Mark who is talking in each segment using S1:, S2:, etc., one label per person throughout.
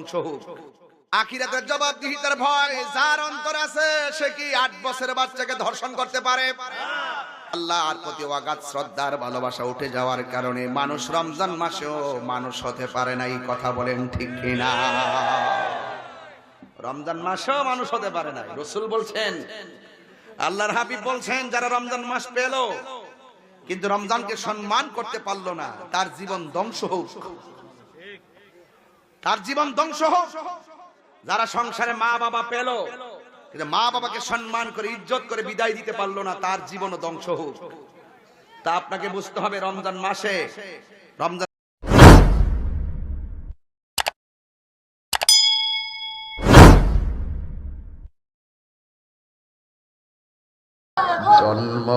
S1: ধ্বংস হোক। আখিরাতের জবাবদিহিতার ভয়, যার অন্তর আছে, সে কি আট বছরের বাচ্চাকে ধর্ষণ করতে পারে? প্রতি শ্রদ্ধার ভালোবাসা উঠে যাওয়ার কারণে মানুষ রমজান মাসেও মানুষ হতে পারে না, এই কথা বলেন ঠিক কিনা? রমজান মাসেও মানুষ হতে পারে না, রসুল বলছেন, আল্লাহর হাবিব বলছেন, যারা রমজান মাস পেল, কিন্তু রমজানকে সম্মান করতে পারল না, তার জীবন ধ্বংস হোক। তার জীবন ধ্বংস হোক। যারা সংসারে মা বাবা পেল, কিন্তু মা বাবাকে সম্মান করে, ইজ্জত করে বিদায় দিতে পারল না, তার জীবনও ধ্বংস হোক। তা আপনাকে বুঝতে হবে, রমজান মাসে রমজান
S2: জন্ম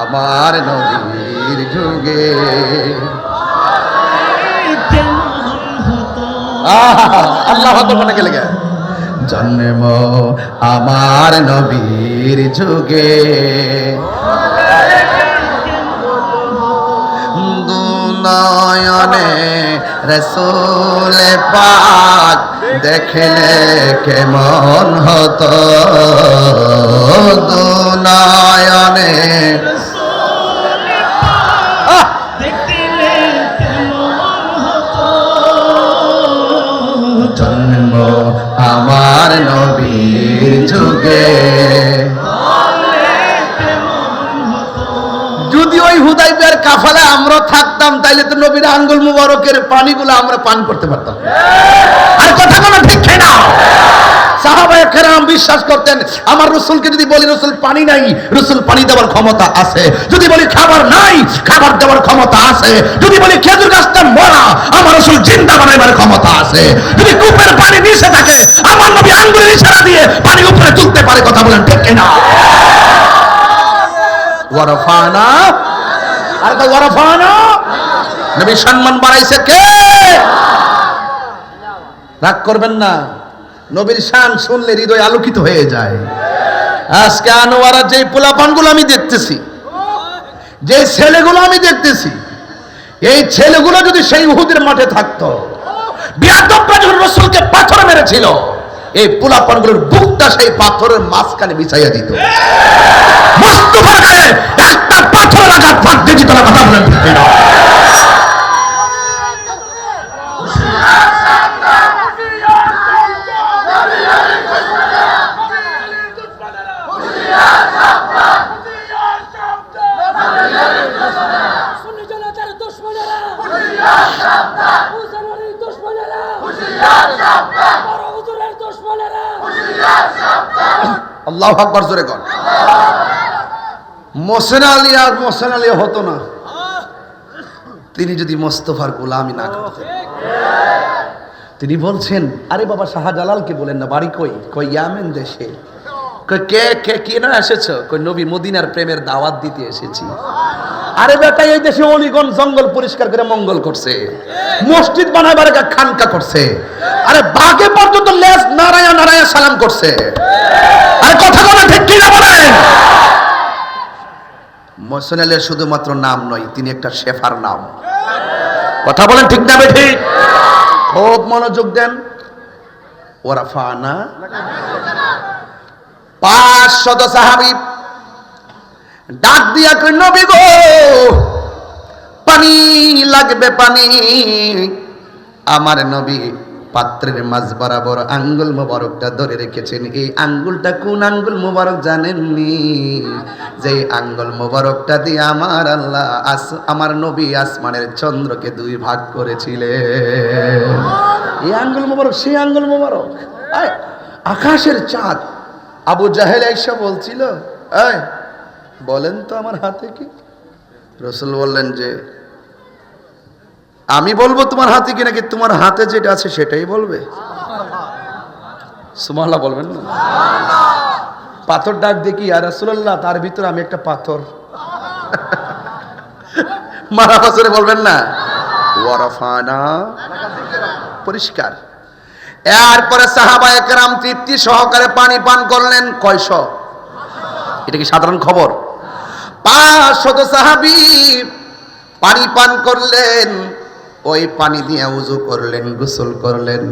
S2: আমার নবীর যুগে। আল্লাহ মনে গেলে গে। জন্ম আমার নবীর যুগে। দুনয়নে রসুল পাক দেখলে কেমন হতো? দুনয়নে হুদাইবের কাফালে আমরা থাকতাম, তাইলে তো নবীর আঙ্গুল মুবারকের পানিগুলো আমরা পান করতে পারতাম। আর কথা কোনো ঠিক না? বিশ্বাস করতেন, আমার রসুলকে যদি বলি, রসুল, পানি নাই, রসুল, পানি দেওয়ার ক্ষমতা আছে। যদি বলি, খাবার নাই, খাবার দেওয়ার ক্ষমতা আছে। যদি বলি, খেজুর গাছটা মরা, আমার রসুল জিন্দা বানাইবার ক্ষমতা আছে। যদি কূপের পানি নিচে থাকে, আমার নবী আঙ্গুলের ইশারা দিয়ে পানি উপরে তুলতে পারে, কথা বলেন ঠিক না? ওয়ারফানা আর কে? রাগ করবেন না। নবীর শান শুনলে হৃদয় আলোকিত হয়ে যায়। আজকে আনোয়ারা যে পোলাপানগুলো আমি দেখতেছি যে ছেলেগুলো আমি দেখতেছি, এই ছেলেগুলো যদি সেই উহুদের মাঠে থাকতো, বিয়াদবরা যখন রসুলকে পাথর মেরেছিল এই পোলাপানগুলোর বুকটা সেই পাথরের মাঝখানে বিছাইয়া দিত। একটা পাথর আঘাত ফাঁক দিয়ে দিত না, কথা বলেন আল্লাহ আকবর জোরে কর। মোসেন আলী আর মোসেন আলী হতো না। তিনি যদি মোস্তফার গোলামি না করতেন। তিনি বলছেন, আরে বাবা, শাহজালালকে বলেন না, বাড়ি কই? কই ইয়ামেন দেশে? কে কে কে, না, এসেছ? কই নবী মদিনার প্রেমের দাওয়াত দিতে এসেছি। আরে বেটা, এই দেশে অলিগন জঙ্গল পরিষ্কার করে মঙ্গল করছে। মসজিদ বানাবার খানকা করছে। আরে বাঘে পর্যন্ত লেজ নারায়া নারায়া সালাম করছে। আরে কথা বলে ঠিক কি না বলেন? মোহসেন আলীর শুধুমাত্র নাম নয়, তিনি একটা শেফার নাম। কথা বলেন ঠিক না ঠিক খুব মনোযোগ দেন। ওরা ফানা। পাঁচ শত সাহাবি ডাক দিয়া কই, নবী গো, পানি লাগবে পানি। আমার নবী পাত্রের মাঝ বরাবর আঙ্গুল মোবারকটা ধরে রেখেছেন। এই আঙ্গুলটা কোন আঙ্গুল মোবারক জানেননি? যে আঙ্গুল মোবারকটা দিয়ে আমার আল্লাহ আস, আমার নবী আসমানের চন্দ্রকে দুই ভাগ করেছিলেন। এই আঙ্গুল মোবারক, সেই আঙ্গুল মোবারক। আকাশের চাঁদ। আবু জাহেল আইসা বলছিল এই বলেন তো আমার হাতে কি? রসুল বললেন যে, আমি বলব তোমার হাতে কি নাকি? তোমার হাতে যেটা আছে সেটাই বলবে। সুমাল্লাহ বলবেন না? পাথর ডাক দেখি আর রাসূলুল্লাহ, তার ভিতরে আমি একটা পাথর। মারা বছরে বলবেন না? ওয়ারাফানা পরিষ্কার। এরপরে সাহাবা একরাম তৃপ্তি সহকারে পানি পান করলেন। কয়শ? এটা কি সাধারণ খবর? পাঁচশত সাহাবি পানি পান করলেন, ওই পানি দিয়ে উজু করলেন, গোসল করলেন।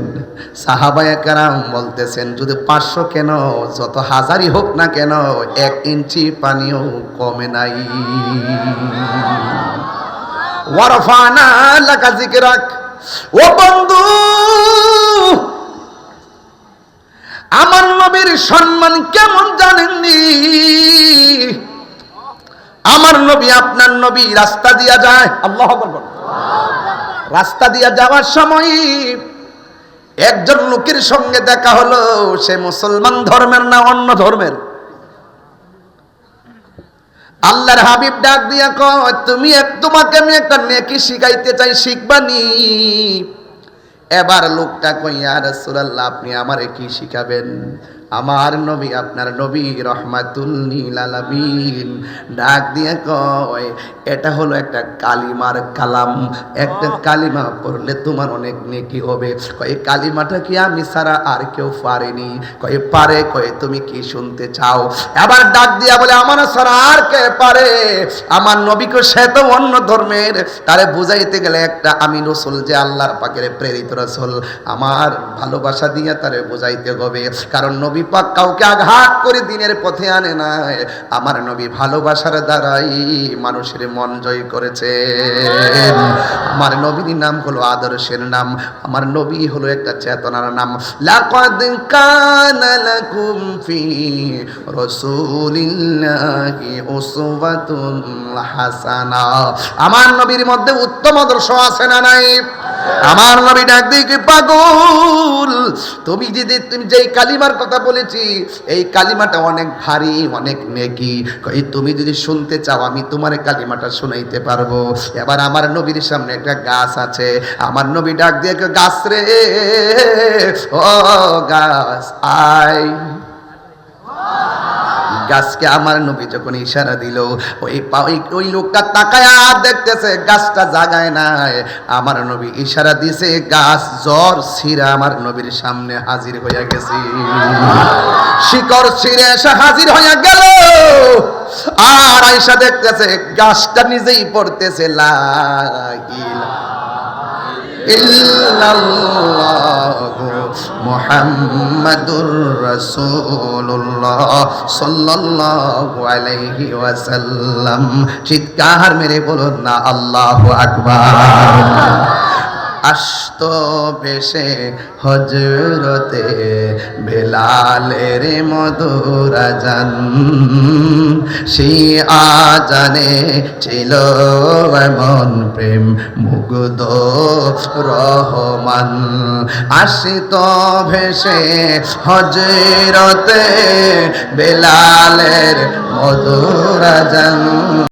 S2: সাহাবায়া কারাম বলতেছেন, যদি পাঁচশো কেন, যত হাজারই হোক না কেন, এক ইঞ্চি পানিও কমে নাই। ও বন্ধু, আমার নবীর সম্মান কেমন জানেননি? আমার নবী, আপনার নবী, রাস্তা দিয়া যায়, আল্লাহ রাস্তা দিয়া যাওয়ার সময় একজন লোকের সঙ্গে দেখা হলো, সে মুসলমান ধর্মের না অন্য ধর্মের? আল্লাহর হাবিব ডাক দিয়া কয়, তুমি তোমাকে আমি একটা নেকি শিখাইতে চাই শিখবানি এবার লোকটা কইয়া রাসূলুল্লাহ, আপনি আমারে কি শিখাবেন? আমার নবী আপনার নবী রহমাতুল নীল আলামিন। ডাক দিয়ে কয় এটা হলো একটা কালিমার কালাম। একটা কালিমা পড়লে তোমার অনেক নেকি হবে। কয় কালিমাটা কি আমি ছাড়া আর কেউ পারেনি? কয় পারে কয় তুমি কি শুনতে চাও? এবার ডাক দিয়া বলে আমার ছাড়া আর কে পারে? আমার নবীকে সে তো অন্য ধর্মের। তারে বুঝাইতে গেলে একটা আমি রসুল যে আল্লাহর পাকের প্রেরিত রসুল। আমার ভালোবাসা দিয়ে তারে বুঝাইতে হবে। কারণ নবী পাক কাউকে আঘাত করে দিনের পথে আনে নাই। আমার নবী ভালোবাসার দ্বারাই মানুষের মন জয় করেছে আমার নবীর নাম হলো আদর্শের নাম। আমার নবী হলো একটা চেতনার নাম। লাকাদ কানা লাকুম ফি রাসূলিল্লাহি উসওয়াতুন হাসানা। আমার নবীর মধ্যে উত্তম আদর্শ আছে না নাই? আমার নবী ডাক দিয়ে কি, পাগল, তুমি যদি তুমি যেই কালিমার কথা বলেছি, এই কালিমাটা অনেক ভারী, অনেক নেকি। তুমি যদি শুনতে চাও, আমি তোমার কালিমাটা শুনাইতে পারব। এবার আমার নবীর সামনে একটা গাছ আছে। আমার নবী ডাক দিয়ে গাছ রে, ও গাছ, আয়। গাছকে আমার নবী যখন ইশারা দিল, ওই ওই লোকটা তাকায় দেখতেছে গাছটা জাগায় নাই। আমার নবী ইশারা দিছে, গাছ জ্বর ছিঁড়ে আমার নবীর সামনে হাজির হইয়া গেছি। শিকড় ছিঁড়ে এসে হাজির হইয়া গেল। আর আইসা দেখতেছে গাছটা নিজেই পড়তেছে মুহাম্মাদুর সাল্লাল্লাহু আলাইহি চিৎকার মেরে বলুন না আল্লাহ আকবার। আস্ত বেশে হজরতে বেলালের মধুরা জান সেই আজানে ছিল এমন প্রেম মুগ্ধ রহমান। আসিত ভেসে হজরতে বেলালের মধুরা জান